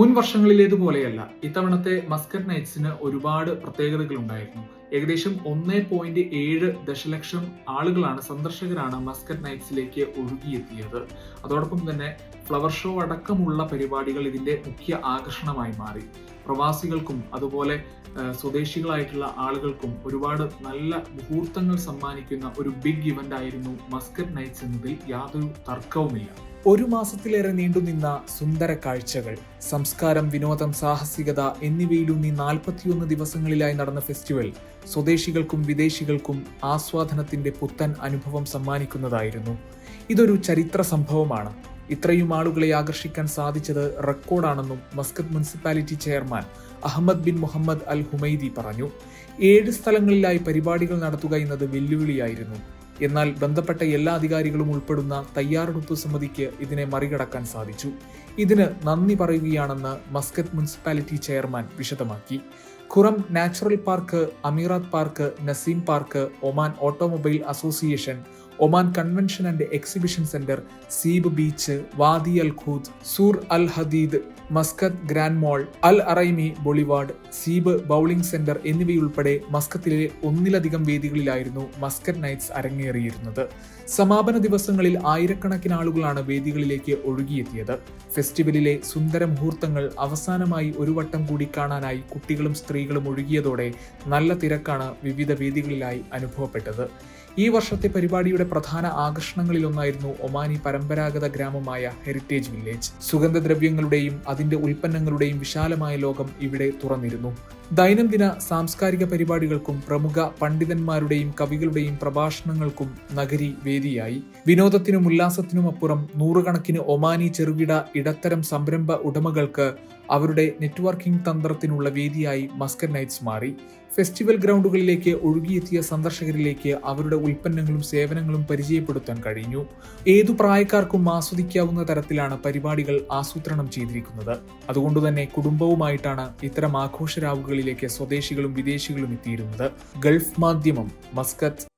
മുൻ വർഷങ്ങളിലേതുപോലെയല്ല ഇത്തവണത്തെ മസ്കറ്റ് നൈറ്റ്സിന് ഒരുപാട് പ്രത്യേകതകൾ ഉണ്ടായിരുന്നു ഏകദേശം ഒന്നേ പോയിന്റ് ഏഴ് ദശലക്ഷം ആളുകളാണ് സന്ദർശകരാണ് മസ്കറ്റ് നൈറ്റ്സിലേക്ക് ഒഴുകിയെത്തിയത്. അതോടൊപ്പം തന്നെ ഫ്ലവർ ഷോ അടക്കമുള്ള പരിപാടികൾ ഇതിന്റെ മുഖ്യ ആകർഷണമായി മാറി. പ്രവാസികൾക്കും അതുപോലെ സ്വദേശികളായിട്ടുള്ള ആളുകൾക്കും ഒരുപാട് നല്ല മുഹൂർത്തങ്ങൾ സമ്മാനിക്കുന്ന ഒരു ബിഗ് ഇവന്റ് ആയിരുന്നു മസ്കറ്റ് നൈറ്റ്സ് എന്നതിൽ യാതൊരു തർക്കവുമില്ല. ഒരു മാസത്തിലേറെ നീണ്ടുനിന്ന സുന്ദര കാഴ്ചകൾ സംസ്കാരം വിനോദം സാഹസികത എന്നിവയിലൂന്നി നാൽപ്പത്തിയൊന്ന് ദിവസങ്ങളിലായി നടന്ന ഫെസ്റ്റിവൽ സ്വദേശികൾക്കും വിദേശികൾക്കും ആസ്വാദനത്തിന്റെ പുത്തൻ അനുഭവം സമ്മാനിക്കുന്നതായിരുന്നു. ഇതൊരു ചരിത്ര സംഭവമാണ്. ഇത്രയും ആളുകളെ ആകർഷിക്കാൻ സാധിച്ചത് റെക്കോർഡാണെന്നും Muscat municipality chairman Ahmed bin Mohammed al Humaidi പറഞ്ഞു. ഏഴ് സ്ഥലങ്ങളിലായി പരിപാടികൾ നടത്തുക എന്നത് വെല്ലുവിളിയായിരുന്നു. എന്നാൽ ബന്ധപ്പെട്ട എല്ലാ അധികാരികളും ഉൾപ്പെടുന്ന തയ്യാറെടുപ്പ് സമിതിക്ക് ഇതിനെ മറികടക്കാൻ സാധിച്ചു. ഇതിന് നന്ദി പറയുകയാണെന്ന് മസ്കത്ത് മുനിസിപ്പാലിറ്റി ചെയർമാൻ വിശദമാക്കി. Qurum natural park Amerat park Naseem park Oman automobile association Oman convention and exhibition centre Seeb beach Wadi al Khoud Sur al Hadid Muscat grand mall al Araimi boulevard Seeb bowling centre എന്നിവയുൾപ്പെടെ മസ്കത്തിലെ ഒന്നിലധികം വേദികളിലായിരുന്നു Muscat nights അരങ്ങേറിയിരുന്നത്. സമാപന ദിവസങ്ങളിൽ ആയിരക്കണക്കിന് ആളുകളാണ് വേദികളിലേക്ക് ഒഴുകിയെത്തിയത്. ഫെസ്റ്റിവലിലെ സുന്ദര മുഹൂർത്തങ്ങൾ അവസാനമായി ഒരു വട്ടം കൂടി കാണാനായി കുട്ടികളും സ്ത്രീകളും ഒഴുകിയതോടെ നല്ല തിരക്കാണ് വിവിധ വേദികളിലായി അനുഭവപ്പെട്ടത്. ഈ വർഷത്തെ പരിപാടിയുടെ പ്രധാന ആകർഷണങ്ങളിലൊന്നായിരുന്നു ഒമാനി പരമ്പരാഗത ഗ്രാമമായ ഹെറിറ്റേജ് വില്ലേജ്. സുഗന്ധദ്രവ്യങ്ങളുടെയും അതിന്റെ ഉൽപ്പന്നങ്ങളുടെയും വിശാലമായ ലോകം ഇവിടെ തുറന്നിരുന്നു. ദൈനംദിന സാംസ്കാരിക പരിപാടികൾക്കും പ്രമുഖ പണ്ഡിതന്മാരുടെയും കവികളുടെയും പ്രഭാഷണങ്ങൾക്കും നഗരി വേദിയായി. വിനോദത്തിനും ഉല്ലാസത്തിനും അപ്പുറം നൂറുകണക്കിന് ഒമാനി ചെറുകിട ഇടത്തരം സംരംഭ ഉടമകൾക്ക് അവരുടെ നെറ്റ്വർക്കിംഗ് തന്ത്രത്തിനുള്ള വേദിയായി മസ്കർ നൈറ്റ്സ് മാറി. ഫെസ്റ്റിവൽ ഗ്രൗണ്ടുകളിലേക്ക് ഒഴുകിയെത്തിയ സന്ദർശകരിലേക്ക് അവരുടെ ഉൽപ്പന്നങ്ങളും സേവനങ്ങളും പരിചയപ്പെടുത്താൻ കഴിഞ്ഞു. ഏതു പ്രായക്കാർക്കും ആസ്വദിക്കാവുന്ന തരത്തിലാണ് പരിപാടികൾ ആസൂത്രണം ചെയ്തിരിക്കുന്നത്. അതുകൊണ്ടുതന്നെ കുടുംബവുമായിട്ടാണ് ഇത്തരം ആഘോഷരാവുകളിലേക്ക് സ്വദേശികളും വിദേശികളും എത്തിയിരുന്നത്. ഗൾഫ് മാധ്യമം മസ്കത്ത്